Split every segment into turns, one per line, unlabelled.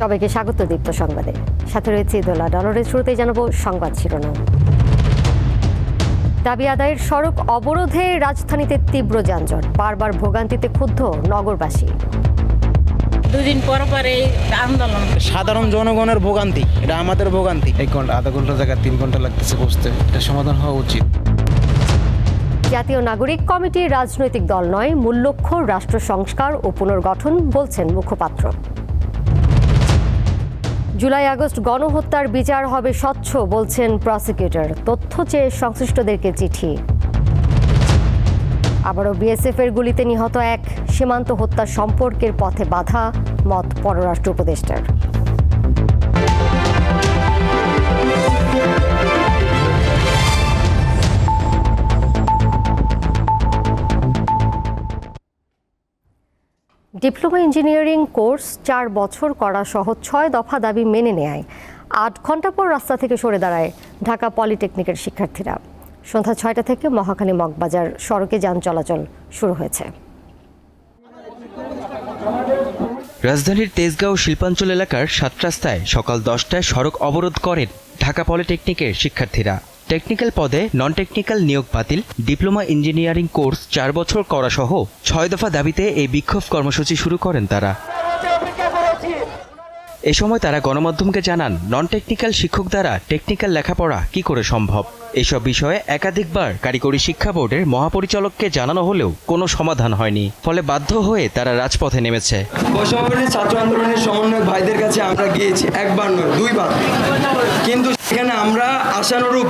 সবাইকে স্বাগত দীপ্ত সংবাদে। সাথে রয়েছে দোলা ডলারের শুরুতেই জানাব সংবাদ শিরোনাম। দাবি আদায়ের সড়ক অবরোধে রাজধানীতে তীব্র যানজট বারবার ভোগান্তিতে ক্ষুব্ধ নগরবাসী।
দুদিন পর পর এই আন্দোলন।
সাধারণ জনগণের ভোগান্তি এটা আমাদের ভোগান্তি।
এক ঘণ্টা আধা ঘণ্টা জায়গায় তিন ঘণ্টা লাগতেছে বসতে এটা সমাধান হওয়া উচিত।
জাতীয় নাগরিক কমিটি রাজনৈতিক দল নয় মূল লক্ষ্য রাষ্ট্র সংস্কার ও পুনর্গঠন বলছেন মুখপাত্র। জুলাই আগস্ট গণহত্যার বিচার হবে স্বচ্ছ, বলছেন প্রসিকিউটর তথ্য চেয়ে সংশ্লিষ্টদেরকে চিঠি। আবারও বিএসএফ এর গুলিতে নিহত এক সীমান্ত হত্যা সম্পর্কের পথে বাধা, মত পররাষ্ট্র উপদেষ্টার। ডিপ্লোমা ইঞ্জিনিয়ারিং কোর্স চার বছর করা সহ ছয় দফা দাবি মেনে নেয় আট ঘণ্টা পর রাস্তা থেকে সরে দাঁড়ায় ঢাকা পলিটেকনিকের শিক্ষার্থীরা। সন্ধ্যা ছয়টা থেকে মহাখালী মগবাজার সড়কে যান চলাচল শুরু হয়েছে।
রাজধানীর তেজগাঁও শিল্পাঞ্চল এলাকার সাত রাস্তায় সকাল দশটায় সড়ক অবরোধ করেন ঢাকা পলিটেকনিকের শিক্ষার্থীরা। টেকনিক্যাল পদে নন টেকনিক্যাল নিয়োগ বাতিল ডিপ্লোমা ইঞ্জিনিয়ারিং কোর্স চার বছর করাসহ ছয় দফা দাবিতে এই বিক্ষোভ কর্মসূচি শুরু করেন তারা। এ সময় তারা গণমাধ্যমকে জানান নন টেকনিক্যাল শিক্ষক দ্বারা টেকনিক্যাল লেখাপড়া কি করে সম্ভব? এসব বিষয়ে একাধিকবার কারিগরি শিক্ষা বোর্ডের মহাপরিচালককে জানানো হলেও কোনো সমাধান হয়নি। ফলে বাধ্য হয়ে তারা রাজপথে নেমেছে।
ছাত্র আন্দোলনের সমন্বয়ক ভাইদের কাছে আমরা গিয়েছি একবার নয় দুইবার। কিন্তু সেখানে আমরা আশানুরূপ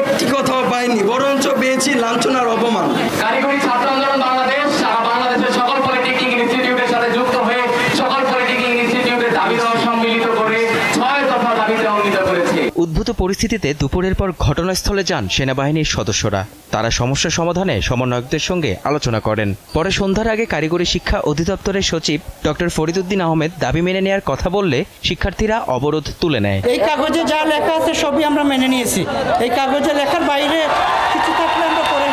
একটি কথাও পাইনি বরঞ্চ পেয়েছি লাঞ্ছনার অপমান।
কারিগরি ছাত্র আন্দোলন বাংলাদেশ সারা বাংলাদেশের সকল পলিটেকনিক ইনস্টিটিউটের সাথে যুক্ত হয়ে সকল পলিটেকনিক ইনস্টিটিউটের দাবি দেওয়া সম্মিলিত করে ছয় দফা দাবিতে অঙ্গিত করেছে
উদ্ভূত পরিস্থিতিতে দুপুরের পর ঘটনাস্থলে যান সেনাবাহিনীর সদস্যরা। তারা সমস্যা সমাধানে সমন্বয়কদের সঙ্গে আলোচনা করেন। পরে সন্ধ্যার আগে কারিগরি শিক্ষা অধিদপ্তরের সচিব ডক্টর ফরিদুদ্দিন আহমেদ দাবি মেনে নেয়ার কথা বললে শিক্ষার্থীরা অবরোধ তুলে নেয়।
এই কাগজে যা লেখা আছে সবই আমরা মেনে নিয়েছি। এই কাগজে লেখার বাইরে কিছু থাকলে আমরা পরে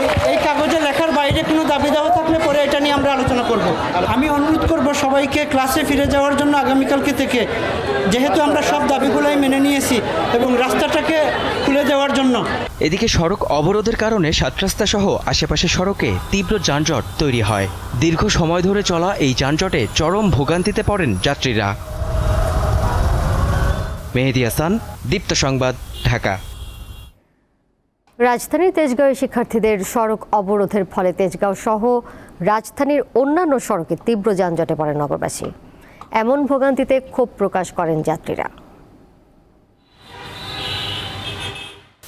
এই- এই কাগজে লেখার বাইরে কোনো দাবি দেওয়া থাকলে পরে এটা নিয়ে আমরা আলোচনা করব। আমি অনুরোধ করব সবাইকে ক্লাসে ফিরে যাওয়ার জন্য আগামীকালকে থেকে, যেহেতু আমরা সব দাবিগুলোই মেনে নিয়েছি এবং রাস্তাটাকে খুলে দেওয়ার জন্য।
এদিকে সড়ক অবরোধের কারণে সাতরাস্তা সহ আশেপাশে সড়কে তীব্র যানজট তৈরি হয়। দীর্ঘ সময় ধরে চলা এই যানজটে চরম ভোগান্তিতে পড়েন যাত্রীরা। মেহেদি হাসান, দীপ্ত সংবাদ, ঢাকা।
রাজধানীর তেজগাঁওয়ে শিক্ষার্থীদের সড়ক অবরোধের ফলে তেজগাঁও সহ রাজধানীর অন্যান্য সড়কে তীব্র যানজটে পড়ে নগরবাসী। এমন ভোগান্তিতে ক্ষোভ প্রকাশ করেন যাত্রীরা।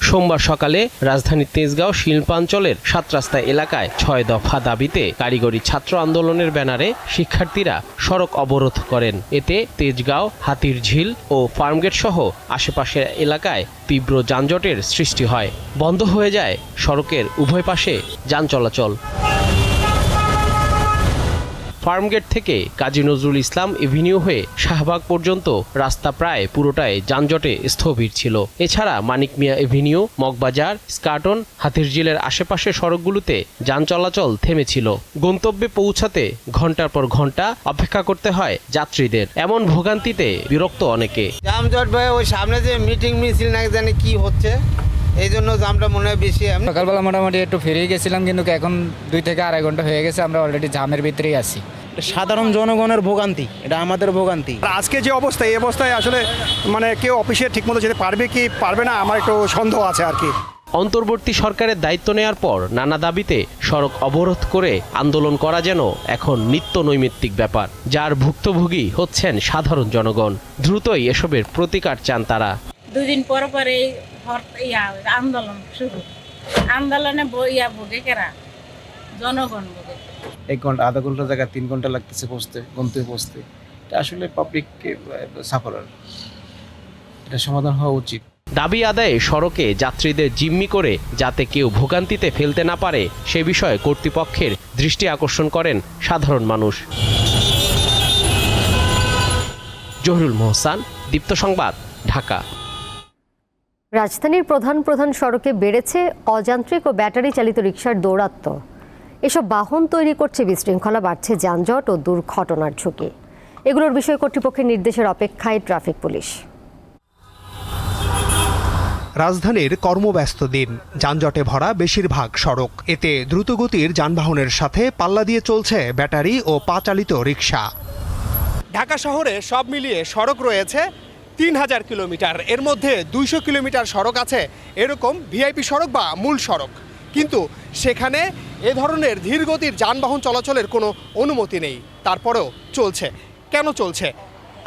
সোমবার সকালে রাজধানীর তেজগাঁও শিল্পাঞ্চলের সাত রাস্তা এলাকায় ছয় দফা দাবিতে কারিগরি ছাত্র আন্দোলনের ব্যানারে শিক্ষার্থীরা সড়ক অবরোধ করেন। এতে তেজগাঁও হাতির ঝিল ও ফার্মগেট সহ আশেপাশের এলাকায় তীব্র যানজটের সৃষ্টি হয়। বন্ধ হয়ে যায় সড়কের উভয় পাশে যান চলাচল। ফার্মগেট থেকে কাজী নজরুল ইসলাম এভিনিউ হয়ে শাহবাগ পর্যন্ত রাস্তা প্রায় পুরোটাই যানজটে স্থবির ছিল। এছাড়া মানিক মিয়া এভিনিউ, মগবাজার স্কাটন হাতিরঝিলের আশেপাশের সড়কগুলোতে যান চলাচল থেমেছিল। গন্তব্যে পৌঁছাতে ঘণ্টার পর ঘণ্টা অপেক্ষা করতে হয় যাত্রীদের। এমন ভোগান্তিতে বিরক্ত অনেকে।
জামজট ভাই, ওই সামনে যে মিটিং মিছিল না জানি কি হচ্ছে। এই জন্য জামটা মনে হয় বেশি
সকালবেলা মোটামুটি একটু ফিরেই গেছিলাম কিন্তু এখন দুই থেকে আড়াই ঘণ্টা হয়ে গেছে আমরা অলরেডি জামের ভিতরেই আছি।
সাধারণ জনগণের ভোগান্তি এটা আমাদের ভোগান্তি।
আজকে যে অবস্থা এই অবস্থায় আসলে মানে কেউ অফিসে ঠিকমতো যেতে পারবে কি পারবে না আমার একটু সন্দেহ আছে আর কি।
অন্তর্বর্তী সরকারের দায়িত্ব নেয়ার পর নানা দাবিতে সড়ক অবরোধ করে আন্দোলন করা যেন এখন নিত্য নৈমিত্তিক ব্যাপার যার ভুক্তভোগী হচ্ছেন সাধারণ জনগণ। দ্রুতই এসবের প্রতিকার চান তারা।
দুদিন পর পর ইয়া আন্দোলন শুরু। আন্দোলনে ইয়া ভোগে কেরা? জনগণ ভোগে।
এক ঘণ্টা আধা ঘণ্টা জায়গায় তিন ঘণ্টা লাগতেছে বসতে গন্তব্যে বসতে এটা আসলে পাবলিককে সাফারার এটা সমাধান হওয়া উচিত।
দাবি আদায়ে সড়কে যাত্রীদের জিম্মি করে যাতে কেউ ভোগান্তিতে ফেলতে না পারে সে বিষয়ে কর্তৃপক্ষের দৃষ্টি আকর্ষণ করেন সাধারণ মানুষ। জহিরুল মোহসান দীপ্ত সংবাদ ঢাকা।
রাজধানীর প্রধান প্রধান সড়কে বেড়েছে অযান্ত্রিক ও ব্যাটারি চালিত রিক্সার দৌরাত্ম্য এসব বাহন তৈরি করছে বিশৃঙ্খলা বাড়ছে যানজট ও দুর্ঘটনার ঝুঁকি। এগুলোর বিষয়ে কর্তৃপক্ষের নির্দেশের অপেক্ষায় ট্রাফিক পুলিশ।
রাজধানীর কর্মব্যস্ত দিন। যানজটে ভরা বেশিরভাগ সড়ক। এতে দ্রুতগতির যানবাহনের সাথে পাল্লা দিয়ে চলছে ব্যাটারি ও পা চালিত রিক্সা ঢাকা শহরে সব মিলিয়ে সড়ক রয়েছে তিন হাজার কিলোমিটার। এর মধ্যে দুইশো কিলোমিটার সড়ক আছে। এরকম ভিআইপি সড়ক বা মূল সড়ক। কিন্তু সেখানে এ ধরনের ধীরগতির যানবাহন চলাচলের কোনো অনুমতি নেই। তারপরেও চলছে। কেন চলছে?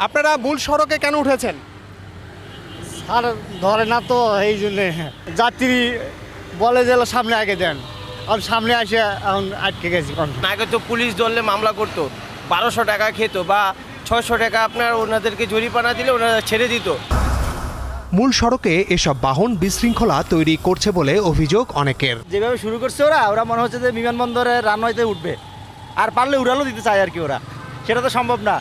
আপনারা মূল সড়কে কেন উঠেছেন?
আর ধরে না তো এই জন্যে। যাত্রী বলে যে সামনে আগে দেন। আর সামনে আসে এখন আটকে গেছি
আগে তো পুলিশ ধরলে মামলা করতো। বারোশো টাকা খেত বা ছয়শো টাকা আপনার ওনাদেরকে জরিমানা দিলে ওনারা ছেড়ে দিত।
মূল সড়কে এসব বাহন বিশৃঙ্খলা তৈরি করছে বলে অভিযোগ অনেকের।
যেভাবে শুরু করছে ওরা ওরা মনে হচ্ছে যে বিমানবন্দরে রানওয়েতে উঠবে। আর পারলে উড়ালও দিতে চায় আর কি ওরা। সেটা তো সম্ভব না।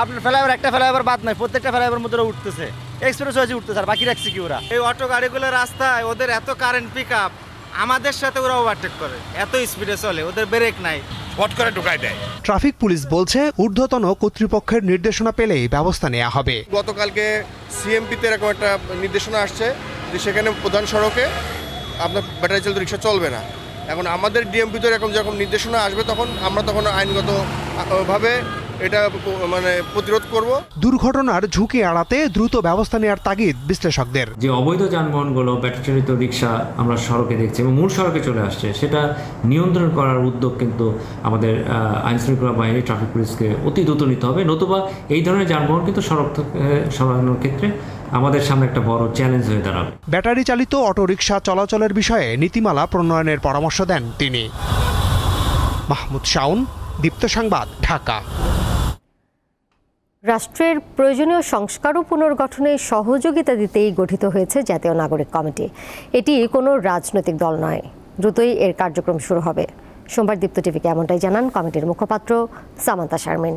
আপনার ফ্লাইওভার একটা ফ্লাইওভার বাদ নাই প্রত্যেকটা ফ্লাইওভার মধ্যে ওরা উঠতেছে। এক্সপ্রেস হয়েছে উঠতেছে আর বাকি রাখছে কি ওরা?
এই অটো গাড়িগুলো রাস্তায় ওদের এত কারেন্ট পিক আপ আমাদের সাথে ওরা ওভারটেক করে। এত স্পিডে চলে ওদের ব্রেক নাই।
হট করে ঢুকাই দেয়।
ট্রাফিক পুলিশ বলছে ঊর্ধ্বতন কর্তৃপক্ষের নির্দেশনা পেলেই ব্যবস্থা নেওয়া হবে।
গতকালকে সিএমপিতে এরকম একটা নির্দেশনা আসছে যে সেখানে প্রধান সড়কে আপনার ব্যাটারি চালিত রিক্সা চলবে না। এখন আমাদের ডিএমপিতে এরকম যখন নির্দেশনা আসবে তখন আমরা তখন আইনগত আ, ভাবে এটা মানে প্রতিরোধ করব।
দুর্ঘটনার ঝুঁকি এড়াতে দ্রুত ব্যবস্থা নেওয়ার তাগিদ বিশ্লেষকদের।
যে অবৈধ যানবাহনগুলো ব্যাটারি চালিত রিক্সা আমরা সড়কে দেখছি এবং মূল সড়কে চলে আসছে সেটা নিয়ন্ত্রণ করার উদ্যোগ কিন্তু আমাদের আইন শৃঙ্খলা বাহিনী ট্রাফিক পুলিশকে অতি দ্রুত নিতে হবে। নতুবা এই ধরনের যানবাহন কিন্তু সড়ক থেকে সরানোর ক্ষেত্রে আমাদের সামনে একটা বড় চ্যালেঞ্জ হয়ে দাঁড়াবে।
ব্যাটারি চালিত অটোরিকশা চলাচলের বিষয়ে নীতিমালা প্রণয়নের পরামর্শ দেন তিনি। মাহমুদ শাউন দীপ্ত সংবাদ ঢাকা।
রাষ্ট্রের প্রয়োজনীয় সংস্কার ও পুনর্গঠনে সহযোগিতা দিতেই গঠিত হয়েছে জাতীয় নাগরিক কমিটি। এটি কোনো রাজনৈতিক দল নয়। দ্রুতই এর কার্যক্রম শুরু হবে। সোমবার দীপ্ত টিভিকে এমনটাই জানান কমিটির মুখপাত্র সামান্তা শারমিন।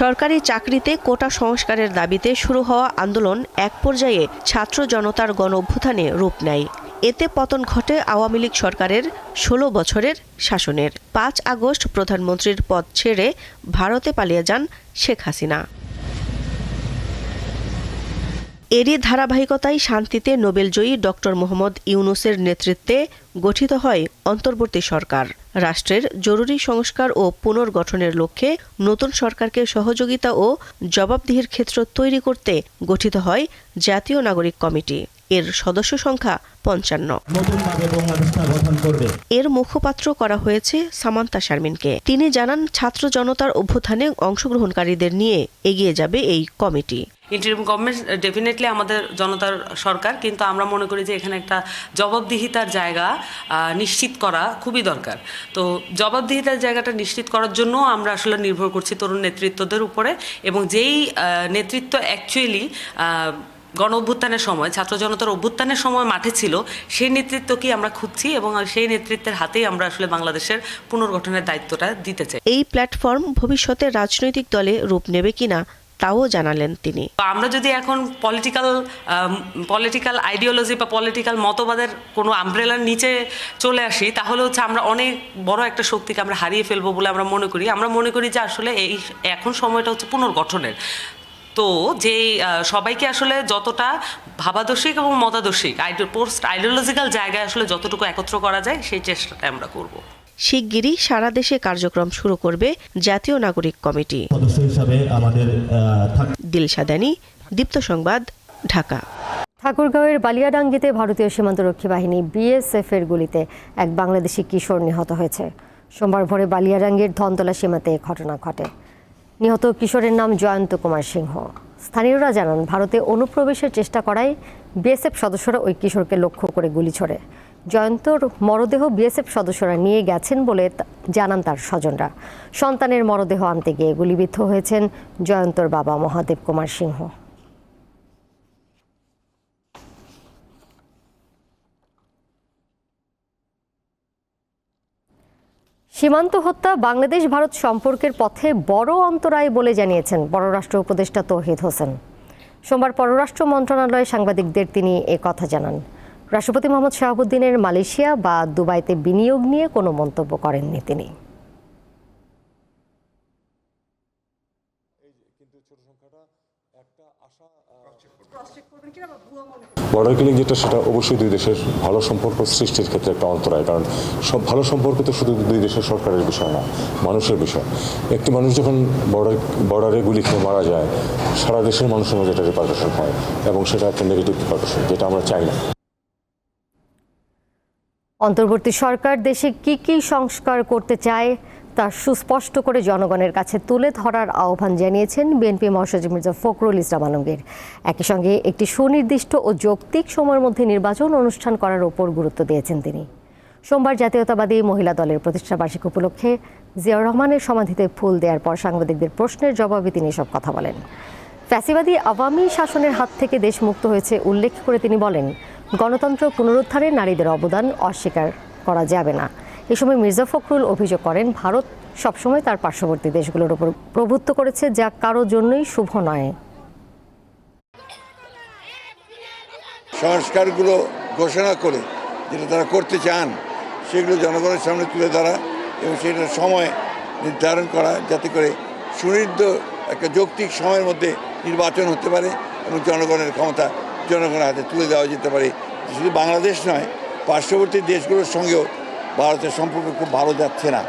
সরকারি চাকরিতে কোটা সংস্কারের দাবিতে শুরু হওয়া আন্দোলন এক পর্যায়ে ছাত্র জনতার গণ অভ্যুত্থানে রূপ নেয়। এতে পতন ঘটে আওয়ামী লীগ সরকারের ষোলো বছরের শাসনের। পাঁচ আগস্ট প্রধানমন্ত্রীর পদ ছেড়ে ভারতে পালিয়ে যান শেখ হাসিনা। এরই ধারাবাহিকতায় শান্তিতে নোবেলজয়ী ডক্টর মোহাম্মদ ইউনুসের নেতৃত্বে গঠিত হয় অন্তর্বর্তী সরকার। রাষ্ট্রের জরুরি সংস্কার ও পুনর্গঠনের লক্ষ্যে নতুন সরকারকে সহযোগিতা ও জবাবদিহির ক্ষেত্র তৈরি করতে গঠিত হয় জাতীয় নাগরিক কমিটি। এর সদস্য সংখ্যা পঞ্চান্ন। এর মুখপাত্র করা হয়েছে সামান্তা শারমিনকে। তিনি জানান, ছাত্র জনতার অভ্যুত্থানে অংশগ্রহণকারীদের নিয়ে এগিয়ে যাবে এই কমিটি।
ইন্টারিম গভর্নমেন্ট ডেফিনেটলি আমাদের জনতার সরকার, কিন্তু আমরা মনে করি যে এখানে একটা জবাবদিহিতার জায়গা নিশ্চিত করা খুবই দরকার। তো জবাবদিহিতার জায়গাটা নিশ্চিত করার জন্য আমরা আসলে নির্ভর করছি তরুণ নেতৃত্বদের উপরে এবং যেই নেতৃত্ব অ্যাকচুয়ালি গণ অভ্যুত্থানের সময় ছাত্র জনতার অভ্যুত্থানের সময় মাঠে ছিল সেই নেতৃত্বকেই আমরা খুঁজছি এবং সেই নেতৃত্বের হাতেই আমরা আসলে বাংলাদেশের পুনর্গঠনের দায়িত্বটা দিতে চাই?
এই প্ল্যাটফর্ম ভবিষ্যতে রাজনৈতিক দলে রূপ নেবে কিনা তাও জানালেন তিনি।
আমরা যদি এখন পলিটিক্যাল পলিটিক্যাল আইডিওলজি বা পলিটিক্যাল মতবাদের কোনো আমব্রেলার নিচে চলে আসি তাহলে হচ্ছে আমরা অনেক বড় একটা শক্তিকে আমরা হারিয়ে ফেলব বলে আমরা মনে করি। আমরা মনে করি যে আসলে এই এখন সময়টা হচ্ছে পুনর্গঠনের। তো যে আহ, সবাইকে আসলে যতটা ভাবাদর্শিক এবং মতাদর্শিক পোস্ট আইডিওলজিক্যাল জায়গায় আসলে যতটুকু একত্র করা যায় সেই চেষ্টাটা আমরা করব।
শিগগিরই সারা দেশে কার্যক্রম শুরু করবে জাতীয় নাগরিক কমিটি। দিলশাদানি দীপ্ত সংবাদ ঢাকা।
ঠাকুরগাঁওয়ের বালিয়াডাঙ্গিতে ভারতীয় সীমান্তরক্ষী বাহিনী বিএসএফ এর গুলিতে এক বাংলাদেশি কিশোর নিহত হয়েছে। সোমবার ভোরে বালিয়াডাঙ্গির ধনতলা সীমাতে এ ঘটনা ঘটে। নিহত কিশোরের নাম জয়ন্ত কুমার সিংহ। স্থানীয়রা জানান, ভারতে অনুপ্রবেশের চেষ্টা করায় বিএসএফ সদস্যরা ওই কিশোরকে লক্ষ্য করে গুলি ছোড়ে। জয়ন্তর মরদেহ বিএসএফ সদস্যরা নিয়ে গেছেন বলে জানান তার স্বজনরা। সন্তানের মরদেহ আনতে গিয়ে গুলিবিদ্ধ হয়েছেন জয়ন্তর বাবা মহাদেব কুমার সিংহ। সীমান্ত হত্যা বাংলাদেশ ভারত সম্পর্কের পথে বড় অন্তরায় বলে জানিয়েছেন পররাষ্ট্র উপদেষ্টা তৌহিদ হোসেন। সোমবার পররাষ্ট্র মন্ত্রণালয়ে সাংবাদিকদের তিনি এ কথা জানান। রাষ্ট্রপতি মোহাম্মদ শাহাবুদ্দিনের মালয়েশিয়া বা দুবাইতে বিনিয়োগ নিয়ে কোনো মন্তব্য করেননি তিনি।
বর্ডার কিলিং যেটা, সেটা অবশ্যই দুই দেশের ভালো সম্পর্ক সৃষ্টির ক্ষেত্রে একটা অন্তরায় কারণ সব ভালো সম্পর্ক তো শুধু দুই দেশের সরকারের বিষয় না, মানুষের বিষয়। একটি মানুষ যখন বর্ডার বর্ডারে গুলি খেয়ে মারা যায়, সারা দেশের মানুষের মধ্যে একটা রিপার্কেশন হয়, এবং সেটা একটা নেগেটিভ রিপার্কেশন যেটা আমরা চাই না।
অন্তর্বর্তী সরকার দেশে কি কি সংস্কার করতে চায় তা সুস্পষ্ট করে জনগণের কাছে তুলে ধরার আহ্বান জানিয়েছেন বিএনপি মহাসচিব মির্জা ফখরুল ইসলাম আলমগীর। একই সঙ্গে একটি সুনির্দিষ্ট ও যৌক্তিক সময়ের মধ্যে নির্বাচন অনুষ্ঠান করার ওপর গুরুত্ব দিয়েছেন তিনি। সোমবার জাতীয়তাবাদী মহিলা দলের প্রতিষ্ঠা বার্ষিকী উপলক্ষে জিয়াউর রহমানের সমাধিতে ফুল দেওয়ার পর সাংবাদিকদের প্রশ্নের জবাবে তিনি এসব কথা বলেন। ফ্যাসিবাদী আওয়ামী শাসনের হাত থেকে দেশ মুক্ত হয়েছে উল্লেখ করে তিনি বলেন, গণতন্ত্র পুনরুদ্ধারে নারীদের অবদান অস্বীকার করা যাবে না। এ সময় মির্জা ফখরুল অভিযোগ করেন, ভারত সবসময় তার পার্শ্ববর্তী দেশগুলোর উপর প্রভুত্ব করেছে যা কারও জন্যই শুভ নয়।
সংস্কারগুলো ঘোষণা করে যেটা তারা করতে চান, সেগুলো জনগণের সামনে তুলে ধরা এবং সেটার সময় নির্ধারণ করা যাতে করে সুনির্দ একটা যৌক্তিক সময়ের মধ্যে নির্বাচন হতে পারে এবং জনগণের ক্ষমতা জনগণের হাতে তুলে দেওয়া যেতে পারে। শুধু বাংলাদেশ নয়, পার্শ্ববর্তী দেশগুলোর সঙ্গেও ভারতের সম্পর্ক খুব ভালো যাচ্ছে না।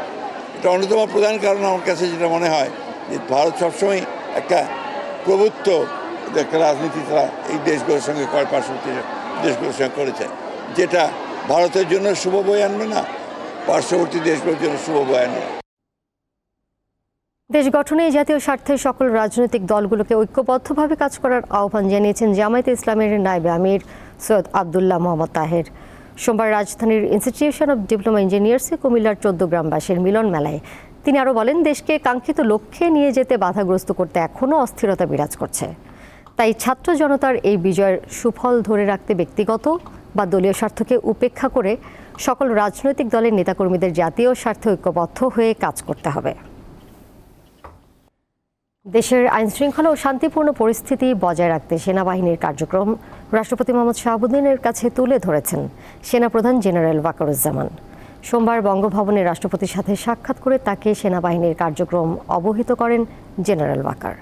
এটা অন্যতম প্রধান কারণ আমার কাছে যেটা মনে হয় যে ভারত সবসময় একটা প্রভুত্ব একটা রাজনীতি তারা এই দেশগুলোর সঙ্গে করে পার্শ্ববর্তী দেশগুলোর সঙ্গে করেছে। যেটা ভারতের জন্য শুভ বয়ে আনবে না, পার্শ্ববর্তী দেশগুলোর জন্য শুভ বয়ে আনবে।
দেশ গঠনে জাতীয় স্বার্থে সকল রাজনৈতিক দলগুলোকে ঐক্যবদ্ধভাবে কাজ করার আহ্বান জানিয়েছেন জামায়াতে ইসলামের নায়েবে আমির সৈয়দ আবদুল্লাহ মোহাম্মদ তাহের। সোমবার রাজধানীর ইনস্টিটিউশন অব ডিপ্লোমা ইঞ্জিনিয়ার্সে কুমিল্লার চোদ্দ গ্রামবাসীর মিলন মেলায়। তিনি আরও বলেন, দেশকে কাঙ্ক্ষিত লক্ষ্যে নিয়ে যেতে বাধাগ্রস্ত করতে এখনও অস্থিরতা বিরাজ করছে। তাই ছাত্র জনতার এই বিজয়ের সুফল ধরে রাখতে ব্যক্তিগত বা দলীয় স্বার্থকে উপেক্ষা করে সকল রাজনৈতিক দলের নেতাকর্মীদের জাতীয় স্বার্থে ঐক্যবদ্ধ হয়ে কাজ করতে হবে। দেশের আইনশৃঙ্খলা ও শান্তিপূর্ণ পরিস্থিতি বজায় রাখতে সেনাবাহিনীর কার্যক্রম রাষ্ট্রপতি মোহাম্মদ শাহাবুদ্দিনের কাছে তুলে ধরেছেন সেনাপ্রধান জেনারেল ওয়াকারুজ্জামান। সোমবার বঙ্গভবনে রাষ্ট্রপতির সাথে সাক্ষাৎ করে তাকে সেনাবাহিনীর কার্যক্রম অবহিত করেন জেনারেল ওয়াকার।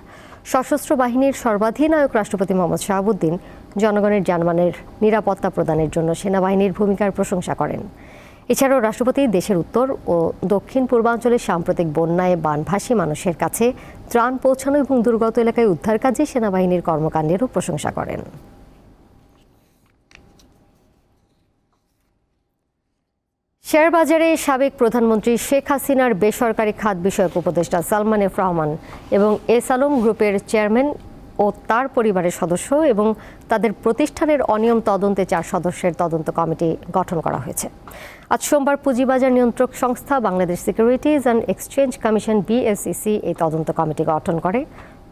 সশস্ত্র বাহিনীর সর্বাধিনায়ক রাষ্ট্রপতি মোহাম্মদ শাহাবুদ্দিন জনগণের জানমানের নিরাপত্তা প্রদানের জন্য সেনাবাহিনীর ভূমিকার প্রশংসা করেন। এছাড়াও রাষ্ট্রপতি দেশের উত্তর ও দক্ষিণ পূর্বাঞ্চলের সাম্প্রতিক বন্যায় বানভাসী মানুষের কাছে ত্রাণ পৌঁছানো এবং দুর্গত এলাকায় উদ্ধার কাজে সেনাবাহিনীর কর্মকাণ্ডেরও প্রশংসা করেন। শেয়ার বাজারে সাবেক প্রধানমন্ত্রী শেখ হাসিনার বেসরকারি খাত বিষয়ক উপদেষ্টা সালমান এফ রহমান এবং এস আলম গ্রুপের চেয়ারম্যান ও তার পরিবারের সদস্য এবং তাদের প্রতিষ্ঠানের অনিয়ম তদন্তে চার সদস্যের তদন্ত কমিটি গঠন করা হয়েছে। আজ সোমবার পুঁজিবাজার নিয়ন্ত্রক সংস্থা Bangladesh securities and exchange commission BSEC এই তদন্ত কমিটি গঠন করে।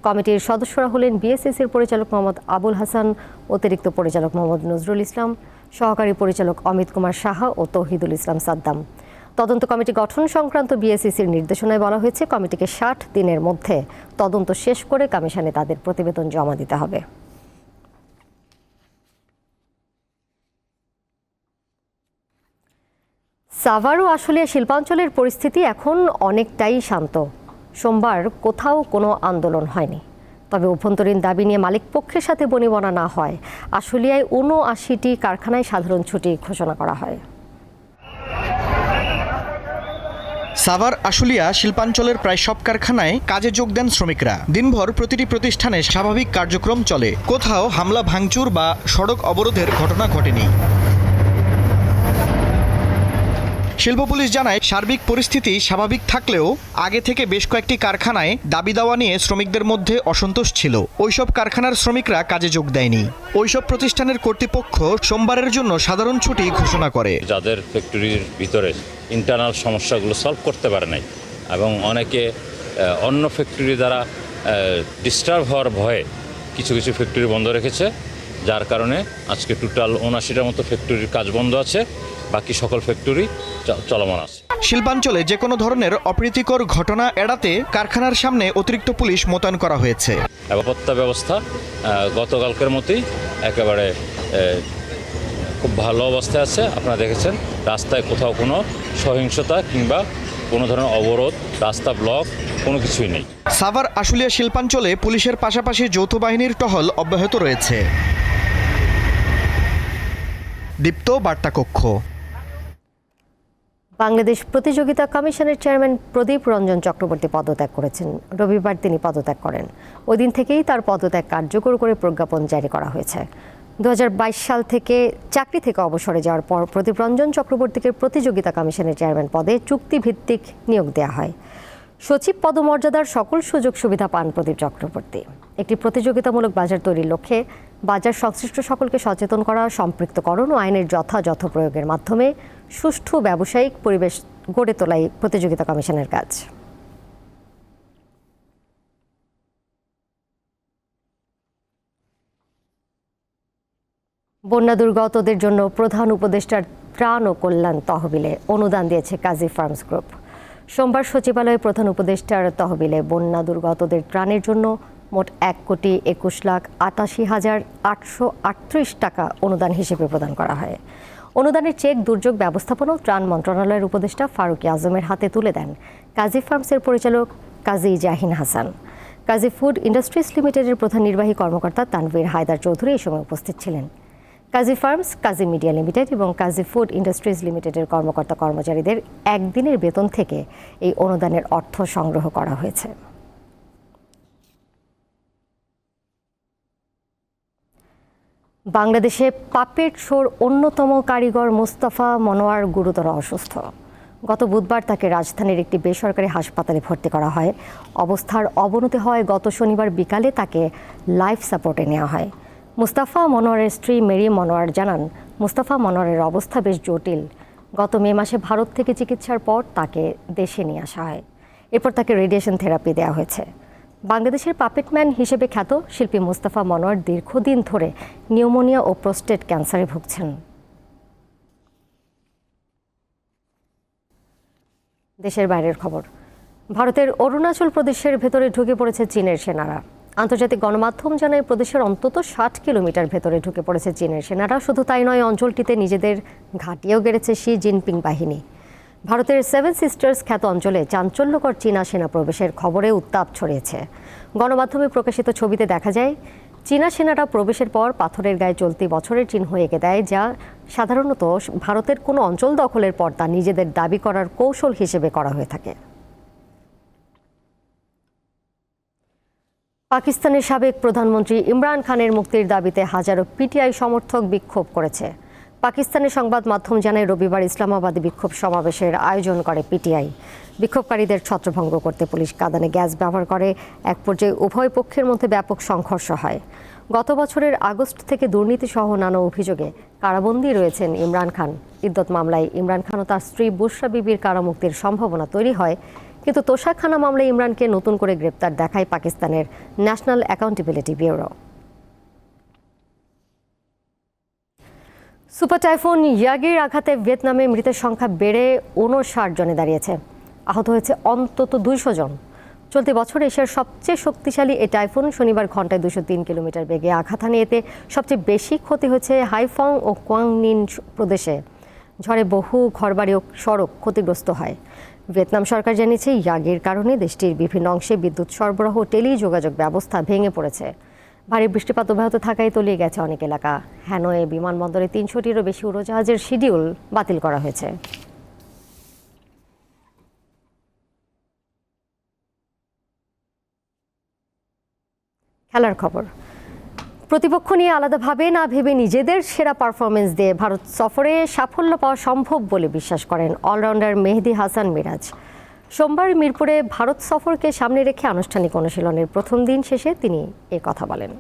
কমিটির সদস্যরা হলেন বিএসইসির পরিচালক মোহাম্মদ আবুল হাসান, অতিরিক্ত পরিচালক মোহাম্মদ নজরুল ইসলাম, সহকারী পরিচালক অমিত কুমার সাহা ও তৌহিদুল ইসলাম সাদ্দাম। তদন্ত কমিটি গঠন সংক্রান্ত বিএসইসির নির্দেশনায় বলা হয়েছে, কমিটিকে ষাট দিনের মধ্যে তদন্ত শেষ করে কমিশনে তাদের প্রতিবেদন জমা দিতে হবে। সাভার ও আশুলিয়া শিল্পাঞ্চলের পরিস্থিতি এখন অনেকটাই শান্ত। সোমবার কোথাও কোনো আন্দোলন হয়নি। তবে অভ্যন্তরীণ দাবি নিয়ে মালিক পক্ষের সাথে বনিবনা না হয়, আশুলিয়ায় উনআশিটি কারখানায় সাধারণ ছুটি ঘোষণা করা হয়।
সাভার, আশুলিয়া শিল্পাঞ্চলের প্রায় সব কারখানায় কাজে যোগ দেন শ্রমিকরা। দিনভর প্রতিটি প্রতিষ্ঠানে স্বাভাবিক কার্যক্রম চলে। কোথাও হামলা, ভাঙচুর বা সড়ক অবরোধের ঘটনা ঘটেনি। শিল্প পুলিশ জানায়, সার্বিক পরিস্থিতি স্বাভাবিক থাকলেও আগে থেকে বেশ কয়েকটি কারখানায় দাবি দাওয়া নিয়ে শ্রমিকদের মধ্যে অসন্তোষ ছিল। ওইসব কারখানার শ্রমিকরা কাজে যোগ দেয়নি। ওইসব প্রতিষ্ঠানের কর্তৃপক্ষ সোমবারের জন্য সাধারণ ছুটি ঘোষণা করে।
যাদের ফ্যাক্টরির ভিতরে ইন্টারনাল সমস্যাগুলো সলভ করতে পারে নাই এবং অনেকে অন্য ফ্যাক্টরি দ্বারা ডিস্টার্ব হওয়ার ভয়ে কিছু কিছু ফ্যাক্টরি বন্ধ রেখেছে, যার কারণে আজকে টোটাল উনআশিটার মতো ফ্যাক্টরির কাজ বন্ধ আছে। বাকি সকল ফ্যাক্টরি চলমান আছে।
শিল্পাঞ্চলে যে কোনো ধরনের অপ্রীতিকর ঘটনা এড়াতে কারখানার সামনে অতিরিক্ত পুলিশ মোতায়েন করা হয়েছে।
নিরাপত্তা ব্যবস্থা গতকালকের মতোই একেবারে খুব ভালো অবস্থায় আছে। আপনারা দেখেছেন রাস্তায় কোথাও কোনো সহিংসতা কিংবা কোনো ধরনের অবরোধ রাস্তা ব্লক কোনো কিছুই নেই।
সাভার আশুলিয়া শিল্পাঞ্চলে পুলিশের পাশাপাশি যৌথ বাহিনীর টহল অব্যাহত রয়েছে। দীপ্ত বার্তা কক্ষ
বাংলাদেশ প্রতিযোগিতা কমিশনের চেয়ারম্যান প্রদীপ রঞ্জন চক্রবর্তী পদত্যাগ করেছেন। রবিবার তিনি পদত্যাগ করেন। ওই দিন থেকেই তার পদত্যাগ কার্যকর করে প্রজ্ঞাপন জারি করা হয়েছে। দু হাজার বাইশ সাল থেকে চাকরি থেকে অবসরে যাওয়ার পর প্রদীপ রঞ্জন চক্রবর্তীকে প্রতিযোগিতা কমিশনের চেয়ারম্যান পদে চুক্তিভিত্তিক নিয়োগ দেওয়া হয়। সচিব পদমর্যাদার সকল সুযোগ সুবিধা পান প্রদীপ চক্রবর্তী। একটি প্রতিযোগিতামূলক বাজার তৈরির লক্ষ্যে বাজার সংশ্লিষ্ট সকলকে সচেতন করা, সম্পৃক্তকরণ ও আইনের যথাযথ প্রয়োগের মাধ্যমে সুষ্ঠু ব্যবসায়িক পরিবেশ গড়ে তোলাই প্রতিযোগিতা কমিশনের কাজ। বন্যা দুর্গতদের জন্য প্রধান উপদেষ্টার ত্রাণ ও কল্যাণ তহবিলে অনুদান দিয়েছে কাজী ফার্মস গ্রুপ। সোমবার সচিবালয়ে প্রধান উপদেষ্টার তহবিলে বন্যা দুর্গতদের ত্রাণের জন্য মোট এক কোটি একুশ লাখ আটাশি হাজার আটশো আটত্রিশ টাকা অনুদান হিসেবে প্রদান করা হয়। অনুদানের চেক, দুর্যোগ ব্যবস্থাপনা ও ত্রাণ মন্ত্রণালয়ের উপদেষ্টা ফারুকি আজমের হাতে তুলে দেন কাজী ফার্মসের পরিচালক কাজী জাহিন হাসান। কাজী ফুড ইন্ডাস্ট্রিজ লিমিটেডের প্রধান নির্বাহী কর্মকর্তা তানভীর হায়দার চৌধুরী এই সময় উপস্থিত ছিলেন। Kazi farms, Kazi media limited এবং কাজী ফুড ইন্ডাস্ট্রিজ লিমিটেডের কর্মকর্তা কর্মচারীদের একদিনের বেতন থেকে এই অনুদানের অর্থ সংগ্রহ করা হয়েছে। বাংলাদেশে পাপেট শোর অন্যতম কারিগর মোস্তফা মনোয়ার গুরুতর অসুস্থ। গত বুধবার তাকে রাজধানীর একটি বেসরকারি হাসপাতালে ভর্তি করা হয়। অবস্থার অবনতি হয় গত শনিবার বিকালে তাকে লাইফ সাপোর্টে নেওয়া হয়। মুস্তাফা মনোয়ারের স্ত্রী মেরি মনোয়ার জানান, মুস্তাফা মনোয়ারের অবস্থা বেশ জটিল। গত মে মাসে ভারত থেকে চিকিৎসার পর তাকে দেশে নিয়ে আসা হয়। এরপর তাকে রেডিয়েশন থেরাপি দেওয়া হয়েছে। বাংলাদেশের পাপেটম্যান হিসেবে খ্যাত শিল্পী মুস্তাফা মনোয়ার দীর্ঘদিন ধরে নিউমোনিয়া ও প্রোস্টেট ক্যান্সারে ভুগছেন। দেশের বাইরের খবর। ভারতের অরুণাচল প্রদেশের ভেতরে ঢুকে পড়েছে চীনের সেনারা। আন্তর্জাতিক গণমাধ্যম জানায় প্রদেশের অন্তত ষাট কিলোমিটার ভেতরে ঢুকে পড়েছে চীনের সেনারা। শুধু তাই নয়, অঞ্চলটিতে নিজেদের ঘাঁটিয়েও গেড়েছে শি জিনপিং বাহিনী। ভারতের সেভেন সিস্টার্স খ্যাত অঞ্চলে চাঞ্চল্যকর চীনা সেনা প্রবেশের খবরে উত্তাপ ছড়িয়েছে। গণমাধ্যমে প্রকাশিত ছবিতে দেখা যায়, চীনা সেনারা প্রবেশের পর পাথরের গায়ে চলতি বছরের চিহ্ন এঁকে দেয়, যা সাধারণত ভারতের কোনো অঞ্চল দখলের পর তা নিজেদের দাবি করার কৌশল হিসেবে করা হয়ে থাকে। পাকিস্তানের সাবেক প্রধানমন্ত্রী ইমরান খানের মুক্তির দাবিতে হাজারো পিটিআই সমর্থক বিক্ষোভ করেছে। পাকিস্তানের সংবাদ মাধ্যম জানায়, রবিবার ইসলামাবাদে বিক্ষোভ সমাবেশের আয়োজন করে পিটিআই। বিক্ষোভকারীদের ছত্রভঙ্গ করতে পুলিশ কাঁদানে গ্যাস ব্যবহার করে। এক পর্যায়ে উভয় পক্ষের মধ্যে ব্যাপক সংঘর্ষ হয়। গত বছরের আগস্ট থেকে দুর্নীতি সহ নানা অভিযোগে কারাবন্দী রয়েছেন ইমরান খান। ইদ্যত মামলায় ইমরান খান ও তার স্ত্রী বুশরা বিবির কারামুক্তির সম্ভাবনা তৈরি হয়। কিন্তু তোষাখানা মামলায় ইমরানকে নতুন করে গ্রেপ্তার দেখায় পাকিস্তানের national accountability bureau. Super typhoon ইয়াগির আঘাতে ভিয়েতনামে মৃতের সংখ্যা বেড়ে উনষাট জনে দাঁড়িয়েছে। আহত হয়েছে অন্তত দুইশো জন। চলতি বছর এশিয়ার সবচেয়ে শক্তিশালী এই টাইফুন শনিবার ঘন্টায় দুশো তিন কিলোমিটার বেগে আঘাত হানে। এতে সবচেয়ে বেশি ক্ষতি হয়েছে হাইফং ও কোয়াংনিন প্রদেশে। ঝড়ে বহু ঘরবাড়ি ও সড়ক ক্ষতিগ্রস্ত হয়। ভিয়েতনাম সরকার জানিয়েছে, ইয়াগের কারণে দেশটির বিভিন্ন অংশে বিদ্যুৎ সরবরাহ ও যোগাযোগ ব্যবস্থা ভেঙে পড়েছে। ভারী বৃষ্টিপাত অব্যাহত থাকায় তলিয়ে গেছে অনেক এলাকা। হ্যানয়ে বিমানবন্দরে তিনশোটিরও বেশি উড়োজাহাজের শিডিউল বাতিল করা হয়েছে। খেলার খবর। প্রতিপক্ষ নিয়ে আলাদাভাবে না ভেবে নিজেদের সেরা পারফরমেন্স দিয়ে ভারত সফরে সাফল্য পাওয়া সম্ভব বলে বিশ্বাস করেন অলরাউন্ডার মেহেদি হাসান মিরাজ। সোমবার মিরপুরে ভারত সফরকে সামনে রেখে আনুষ্ঠানিক অনুশীলনের প্রথম দিন শেষে তিনি এ কথা বলেন।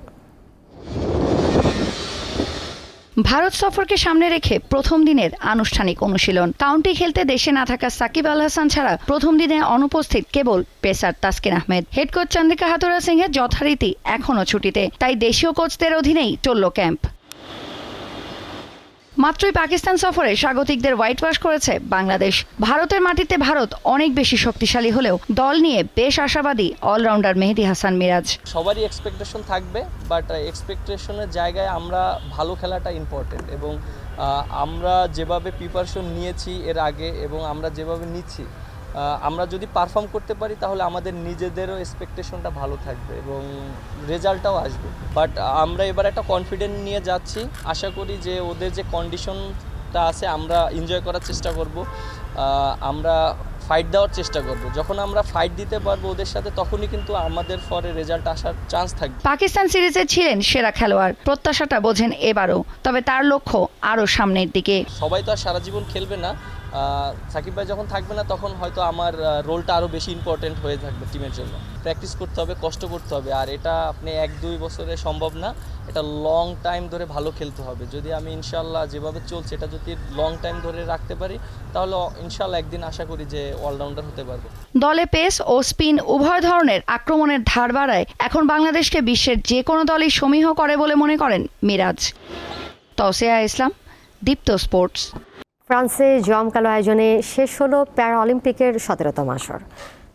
ভারত সফরকে সামনে রেখে প্রথম দিনের আনুষ্ঠানিক অনুশীলন। কাউন্টি খেলতে দেশে না থাকা সাকিব আল হাসান ছাড়া প্রথম দিনে অনুপস্থিত কেবল pacer Taskin Ahmed. Head coach Chandika Hathuru সিংহের যথারীতি এখনও ছুটিতে, তাই দেশীয় কোচদের অধীনেই চলল ক্যাম্প। মাত্রই পাকিস্তান সফরে স্বাগতিকদের হোয়াইট ওয়াশ করেছে বাংলাদেশ। ভারতের মাটিতে ভারত অনেক বেশি শক্তিশালী হলেও দল নিয়ে বেশ আশাবাদী অলরাউন্ডার মেহেদি হাসান মিরাজ।
সবারই এক্সপেকটেশন থাকবে বাট এক্সপেকটেশনের জায়গায় আমরা ভালো খেলাটা ইম্পর্টেন্ট এবং আমরা যেভাবে প্রিপারেশন নিয়েছি এর আগে এবং আমরা যেভাবে নিচ্ছি আমরা যদি পারফর্ম করতে পারি তাহলে আমাদের নিজেদেরও এক্সপেকটেশনটা ভালো থাকবে এবং রেজাল্টটাও আসবে। বাট আমরা এবার একটা কনফিডেন্ট নিয়ে যাচ্ছি। আশা করি যে ওদের যে কন্ডিশনটা আছে আমরা এনজয় করার চেষ্টা করব। আমরা ফাইট দেওয়ার চেষ্টা করব। যখন আমরা ফাইট দিতে পারব ওদের সাথে তখনই কিন্তু আমাদের ফরে রেজাল্ট আসার চান্স থাকবে।
পাকিস্তান সিরিজে ছিলেন সেরা খেলোয়াড়। প্রত্যাশাটা বোঝেন এবারও। তবে তার লক্ষ্য আরও সামনের দিকে।
সবাই তো আর সারা জীবন খেলবে না। সাকিব ভাই যখন থাকবে না, তখন হয়তো আমার রোলটা আরও বেশি ইম্পর্টেন্ট হয়ে থাকবে টিমের জন্য। প্র্যাকটিস করতে হবে, কষ্ট করতে হবে। আর এটা আপনি এক, দুই বছরে সম্ভব না, এটা লং টাইম ধরে ভালো খেলতে হবে। যদি আমি ইনশাল্লাহ যেভাবে চলছে, এটা যদি লং টাইম ধরে রাখতে পারি, তাহলে ইনশাল্লাহ একদিন আশা করি যে অলরাউন্ডার হতে পারব।
দলে পেস ও স্পিন উভয় ধরনের আক্রমণের ধার বাড়ায় এখন বাংলাদেশকে বিশ্বের যে কোনো দলই সমীহ করে বলে মনে করেন মিরাজ। তসিয়া ইসলাম, দীপ্ত স্পোর্টস।
ফ্রান্সে জমকালো আয়োজনে শেষ হলো প্যারা অলিম্পিকের সতেরোতম আসর।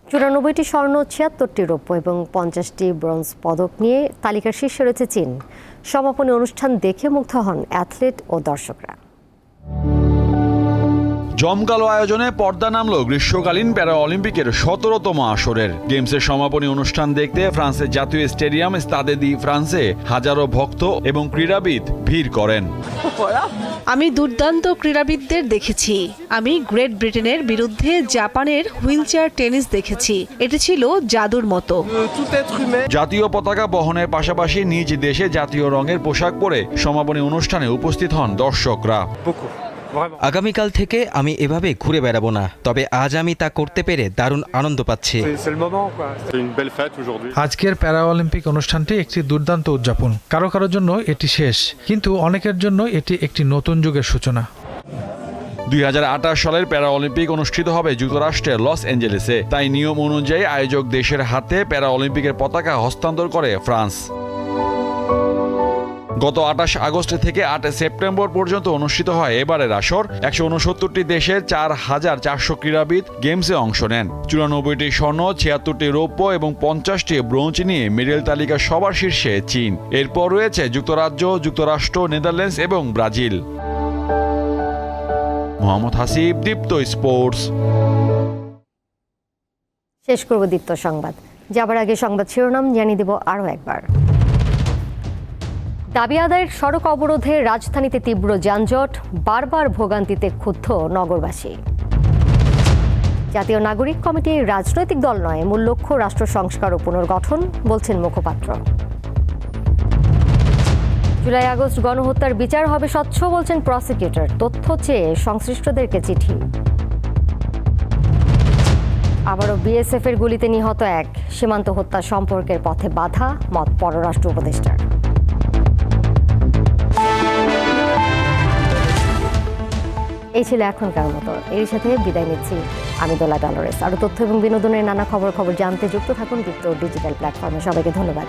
চুরানব্বইটি স্বর্ণ, ছিয়াত্তরটি রৌপ্য এবং পঞ্চাশটি ব্রোঞ্জ পদক নিয়ে তালিকার শীর্ষে রয়েছে চীন। সমাপনী অনুষ্ঠান দেখে মুগ্ধ হন অ্যাথলেট ও দর্শকরা।
জমকালো আয়োজনে পর্দা নামলো গ্রীষ্মকালীন প্যারা অলিম্পিকের সতেরোতম আসরের। গেমসের সমাপনী অনুষ্ঠান দেখতে ফ্রান্সের জাতীয় স্টেডিয়াম স্তাদে দি ফ্রান্সে হাজারো ভক্ত এবং ক্রীড়াবিদ ভিড় করেন।
আমি দুর্দান্ত ক্রীড়াবিদদের দেখেছি। আমি গ্রেট ব্রিটেনের বিরুদ্ধে জাপানের হুইলচেয়ার টেনিস দেখেছি। এটি ছিল জাদুর মতো।
জাতীয় পতাকা বহনের পাশাপাশি নিজ দেশে জাতীয় রঙের পোশাক পরে সমাপনী অনুষ্ঠানে উপস্থিত হন দর্শকরা।
আগামীকাল থেকে আমি এভাবে ঘুরে বেড়াবো না তবে আজ আমি তা করতে পেরে দারুণ আনন্দ পাচ্ছি।
আজকের প্যারা অলিম্পিক অনুষ্ঠানটি একটি দুর্দান্ত উদযাপন। কারও কারোর জন্য এটি শেষ কিন্তু অনেকের জন্য এটি একটি নতুন যুগের সূচনা।
দুই হাজার আঠাশ সালের প্যারা অলিম্পিক অনুষ্ঠিত হবে যুক্তরাষ্ট্রের লস অ্যাঞ্জেলেসে। তাই নিয়ম অনুযায়ী আয়োজক দেশের হাতে প্যারা অলিম্পিকের পতাকা হস্তান্তর করে ফ্রান্স। গত আঠাশ আগস্ট থেকে আট সেপ্টেম্বর পর্যন্ত অনুষ্ঠিত হয় এবারের আসর। একশো উনসত্তরটি দেশের চার হাজার চারশো ক্রীড়াবিদ গেমসে অংশ নেন। চুরানব্বইটি স্বর্ণ, ছিয়াত্তরটি রৌপ্য এবং পঞ্চাশটি ব্রোঞ্জ নিয়ে মেডেল তালিকার সবার শীর্ষে চীন। এরপর রয়েছে যুক্তরাজ্য, যুক্তরাষ্ট্র, নেদারল্যান্ডস এবং ব্রাজিল। মোহাম্মদ হাসিব, দীপ্ত স্পোর্টস।
শেষ করব দীপ্ত সংবাদ। যাবার আগে সংবাদ শিরোনাম জানিয়ে দেব আরও একবার। দাবি আদায়ের সড়ক অবরোধে রাজধানীতে তীব্র যানজট, বারবার ভোগান্তিতে ক্ষুব্ধ নগরবাসী। জাতীয় নাগরিক কমিটি রাজনৈতিক দল নয়, মূল লক্ষ্য রাষ্ট্র সংস্কার ও পুনর্গঠন, বলছেন মুখপাত্র। জুলাই আগস্ট গণহত্যার বিচার হবে স্বচ্ছ, বলছেন প্রসিকিউটর, তথ্য চেয়ে সংশ্লিষ্টদেরকে চিঠি। আবারও বিএসএফ এর গুলিতে নিহত এক, সীমান্ত হত্যা সম্পর্কের পথে বাধা, মত পররাষ্ট্র উপদেষ্টার। এই ছিল এখনকার মতো। এর সাথে বিদায় নিচ্ছি। আমি দোলা ডলরেস। আরও তথ্য এবং বিনোদনের নানা খবর খবর জানতে যুক্ত থাকুন দীপ্ত ডিজিটাল প্ল্যাটফর্মে। সবাইকে ধন্যবাদ।